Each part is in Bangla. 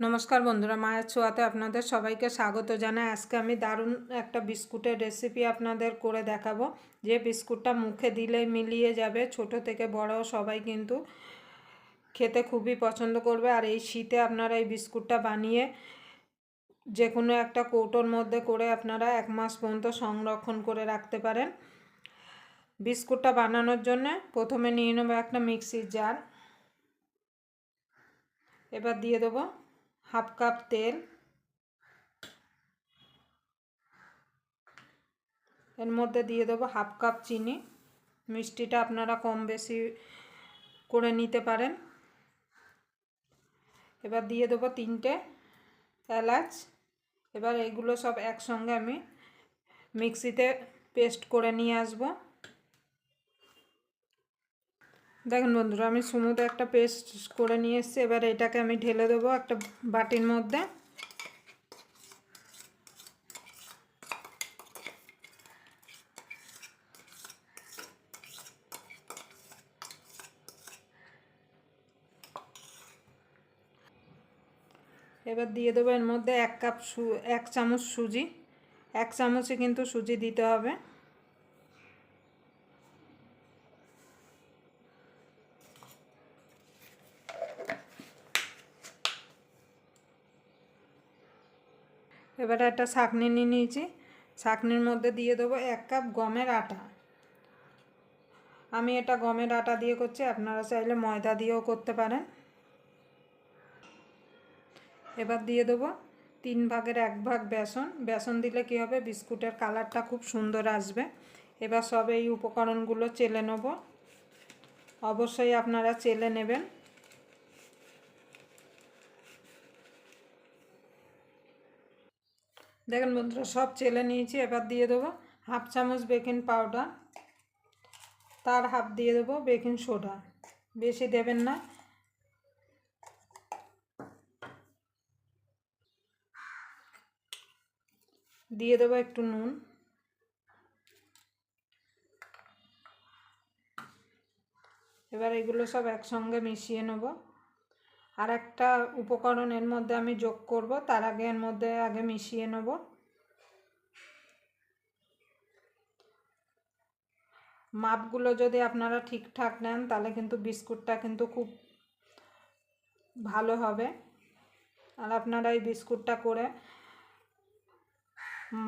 নমস্কার বন্ধুরা, মায়ের ছোঁয়াতে আপনাদের সবাইকে স্বাগত জানাই। আজকে আমি দারুণ একটা বিস্কুটের রেসিপি আপনাদের করে দেখাবো। যে বিস্কুটটা মুখে দিলেই মিলিয়ে যাবে, ছোট থেকে বড় সবাই কিন্তু খেতে খুবই পছন্দ করবে। আর এই শীতে আপনারা এই বিস্কুটটা বানিয়ে যে কোনো একটা কৌটোর মধ্যে করে আপনারা এক মাস পর্যন্ত সংরক্ষণ করে রাখতে পারেন। বিস্কুটটা বানানোর জন্য প্রথমে নিয়ে নেব একটা মিক্সির জার এবার দিয়ে দেবো হাফ কাপ তেল। এর মধ্যে দিয়ে দেবো হাফ কাপ চিনি। মিষ্টিটা আপনারা কম বেশি করে নিতে পারেন। এবার দিয়ে দেবো তিনটে এলাচ। এবার এইগুলো সব একসঙ্গে আমি মিক্সিতে পেস্ট করে নিয়ে আসব। দেখুন বন্ধুরা, আমি সুমুদ একটা পেস্ট করে নিয়ে এসেছি। এবার এটাকে আমি ঢেলে দেবো একটা বাটির মধ্যে। এবার দিয়ে দেবো এর মধ্যে এক কাপ সু, এক চামচ সুজি। এক চামচে কিন্তু সুজি দিতে হবে। এবারে একটা ছাঁকনি নিয়ে নিয়েছি। ছাঁকনির মধ্যে দিয়ে দেবো এক কাপ গমের আটা। আমি এটা গমের আটা দিয়ে করছি, আপনারা চাইলে ময়দা দিয়েও করতে পারেন। এবার দিয়ে দেবো তিন ভাগের এক ভাগ বেসন। বেসন দিলে কী হবে? বিস্কুটের কালারটা খুব সুন্দর আসবে। এবার সব এই উপকরণগুলো চেলে নেব। অবশ্যই আপনারা চেলে নেবেন। দেখেন বন্ধুরা, সব চেলে নিয়েছি, এবার দিয়ে দেবো হাফ চামচ বেকিং পাউডার। তার হাফ দিয়ে দেবো বেকিং সোডা। বেশি দেবেন না। দিয়ে দেবো একটু নুন। এবার এগুলো সব একসঙ্গে মিশিয়ে নেব। আর একটা উপকরণ এর মধ্যে আমি যোগ করব, তার আগে এর মধ্যে আগে মিশিয়ে নেব। মাপগুলো যদি আপনারা ঠিকঠাক নেন, তাহলে কিন্তু বিস্কুটটা কিন্তু খুব ভালো হবে। আর আপনারা এই বিস্কুটটা করে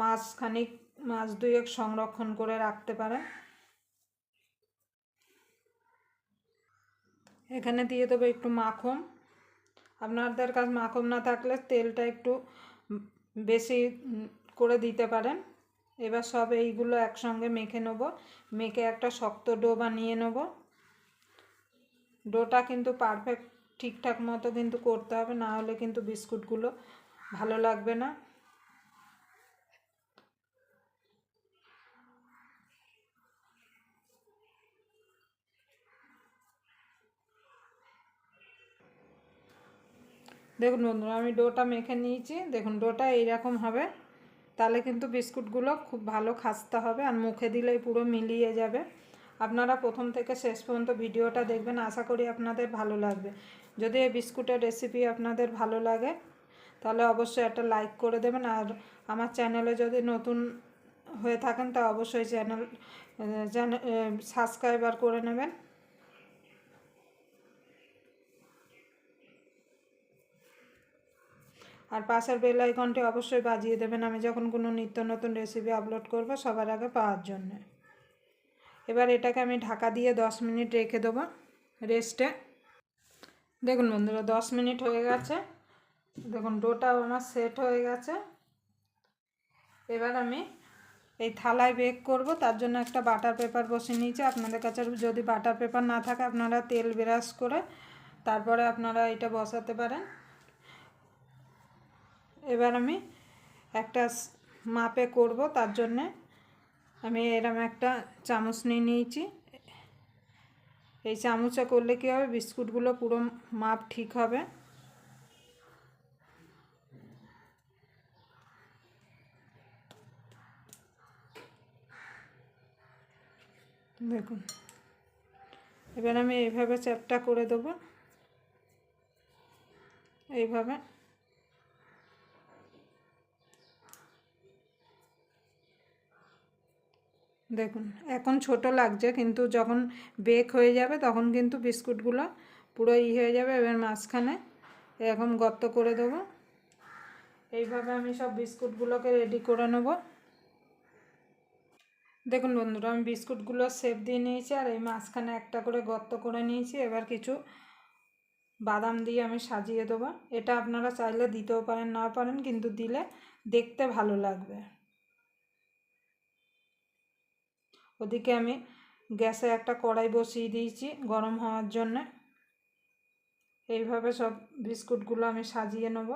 মাসখানিক, মাস দুয়েক সংরক্ষণ করে রাখতে পারেন। এখানে দিয়ে দেবো একটু মাখন। আপনাদের কাছে মাখন না থাকলে তেলটা একটু বেশি করে দিতে পারেন। এবার সব এইগুলো একসঙ্গে মেখে নেব। মেখে একটা শক্ত ডো বানিয়ে নেব। ডোটা কিন্তু পারফেক্ট ঠিকঠাক মতো কিন্তু করতে হবে, না হলে কিন্তু বিস্কুটগুলো ভালো লাগবে না। দেখুন বন্ধুরা, আমি ডোটা মেখে নিয়েছি। দেখুন, ডোটা এইরকম হবে। তাহলে কিন্তু বিস্কুটগুলো খুব ভালো খাসতে হবে আর মুখে দিলেই পুরো মিলিয়ে যাবে। আপনারা প্রথম থেকে শেষ পর্যন্ত ভিডিওটা দেখবেন, আশা করি আপনাদের ভালো লাগবে। যদি এই বিস্কুটের রেসিপি আপনাদের ভালো লাগে, তাহলে অবশ্যই একটা লাইক করে দেবেন। আর আমার চ্যানেলে যদি নতুন হয়ে থাকেন, তা অবশ্যই চ্যানেল সাবস্ক্রাইবার করে নেবেন। আর পাশের বেল আইকনটি অবশ্যই বাজিয়ে দেবেন আমি যখন কোনো নিত্য নতুন রেসিপি আপলোড করব সবার আগে পাওয়ার জন্য। এবার এটাকে আমি ঢাকা দিয়ে দশ মিনিট রেখে দেবো রেস্টে দেখুন বন্ধুরা, দশ মিনিট হয়ে গেছে। দেখুন ডোটাও আমার সেট হয়ে গেছে। এবার আমি এই থালায় বেক করব, তার জন্য একটা বাটার পেপার বসে নিয়েছি। আপনাদের কাছে যদি বাটার পেপার না থাকে, আপনারা তেল ব্রাশ করে তারপরে আপনারা এটা বসাতে পারেন। এবার আমি একটা মাপে করব, তার জন্যে আমি এরম একটা চামচ নিয়ে নিয়েছি। এই চামচে করলে কী হবে? বিস্কুটগুলো পুরো মাপ ঠিক হবে। দেখুন, এবার আমি এইভাবে চ্যাপটা করে দেবো। এইভাবে। দেখুন, এখন ছোট লাগছে, কিন্তু যখন বেক হয়ে যাবে, তখন কিন্তু বিস্কুটগুলো পুরো ই হয়ে যাবে, এবার মাঝখানে এরকম গর্ত করে দেবো। এইভাবে আমি সব বিস্কুটগুলোকে রেডি করে নেব। দেখুন বন্ধুরা, আমি বিস্কুটগুলো সেপ দিয়ে নিয়েছি, আর এই মাঝখানে একটা করে গর্ত করে নিয়েছি। এবার কিছু বাদাম দিয়ে আমি সাজিয়ে দেবো। এটা আপনারা চাইলে দিতেও পারেন না পারেন, কিন্তু দিলে দেখতে ভালো লাগবে। ওদিকে আমি গ্যাসে একটা কড়াই বসিয়ে দিয়েছি গরম হওয়ার জন্যে। এইভাবে সব বিস্কুটগুলো আমি সাজিয়ে নেব।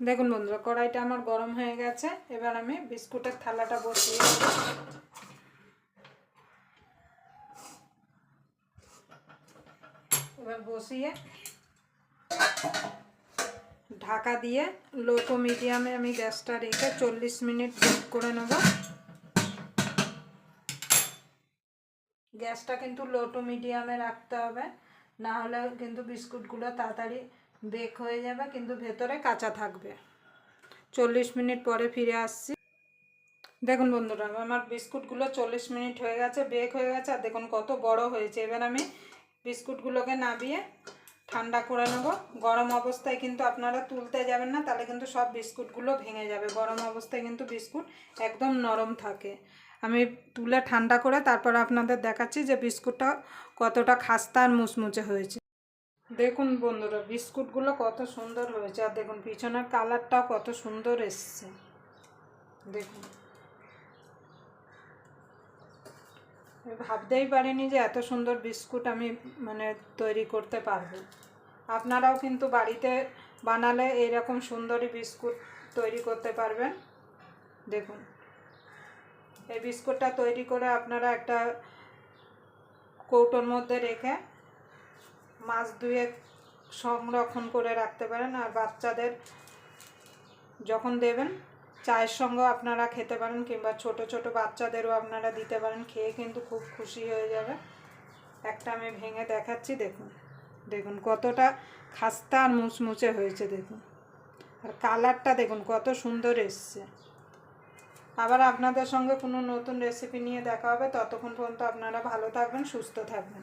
দেখুন বন্ধুরা, কড়াইটা আমার গরম হয়ে গেছে, এবার আমি বিস্কুটের থালাটা বসিয়ে এবার বসিয়ে ঢাকা দিয়ে লো টু মিডিয়ামে আমি গ্যাসটা রেখে চল্লিশ মিনিট বেক করে নেব। গ্যাসটা কিন্তু লো টু মিডিয়ামে রাখতে হবে, না হলে কিন্তু বিস্কুটগুলো তাড়াতাড়ি বেক হয়ে যাবে, কিন্তু ভেতরে কাঁচা থাকবে। চল্লিশ মিনিট পরে ফিরে আসছি। দেখুন বন্ধুরা, আমার বিস্কুটগুলো চল্লিশ মিনিট হয়ে গেছে বেক হয়ে গেছে, আর দেখুন কত বড় হয়েছে। এবার আমি বিস্কুটগুলোকে নাবিয়ে ঠান্ডা করে নেব। গরম অবস্থায় কিন্তু আপনারা তুলতে যাবেন না, তাহলে কিন্তু সব বিস্কুটগুলো ভেঙে যাবে। গরম অবস্থায় কিন্তু বিস্কুট একদম নরম থাকে। আমি তুলে ঠান্ডা করে তারপর আপনাদের দেখাচ্ছি যে বিস্কুটটা কতটা খাস্তা আর মুচমুচে হয়েছে। দেখুন বন্ধুরা, বিস্কুটগুলো কত সুন্দর হয়েছে। আর দেখুন, পিছনের কালারটাও কত সুন্দর এসছে। দেখুন। ভাবতেই পারিনি যে এত সুন্দর বিস্কুট আমি মানে তৈরি করতে পারব। আপনারাও কিন্তু বাড়িতে বানালে এইরকম সুন্দরই বিস্কুট তৈরি করতে পারবেন। দেখুন, এই বিস্কুটটা তৈরি করে আপনারা একটা কৌটোর মধ্যে রেখে মাছ দুয়ে সংরক্ষণ করে রাখতে পারেন। আর বাচ্চাদের যখন দেবেন চায়ের সঙ্গেও আপনারা খেতে পারেন কিংবা ছোট ছোট বাচ্চাদেরও আপনারা দিতে পারেন, খেয়ে কিন্তু খুব খুশি হয়ে যাবে। একটা আমি ভেঙে দেখাচ্ছি, দেখুন। দেখুন কতটা খাস্তা আর মুচমুচে হয়েছে, দেখুন। আর কালারটা দেখুন কত সুন্দর এসছে। আবার আপনাদের সঙ্গে কোনো নতুন রেসিপি নিয়ে দেখা হবে, ততক্ষণ পর্যন্ত আপনারা ভালো থাকবেন, সুস্থ থাকবেন।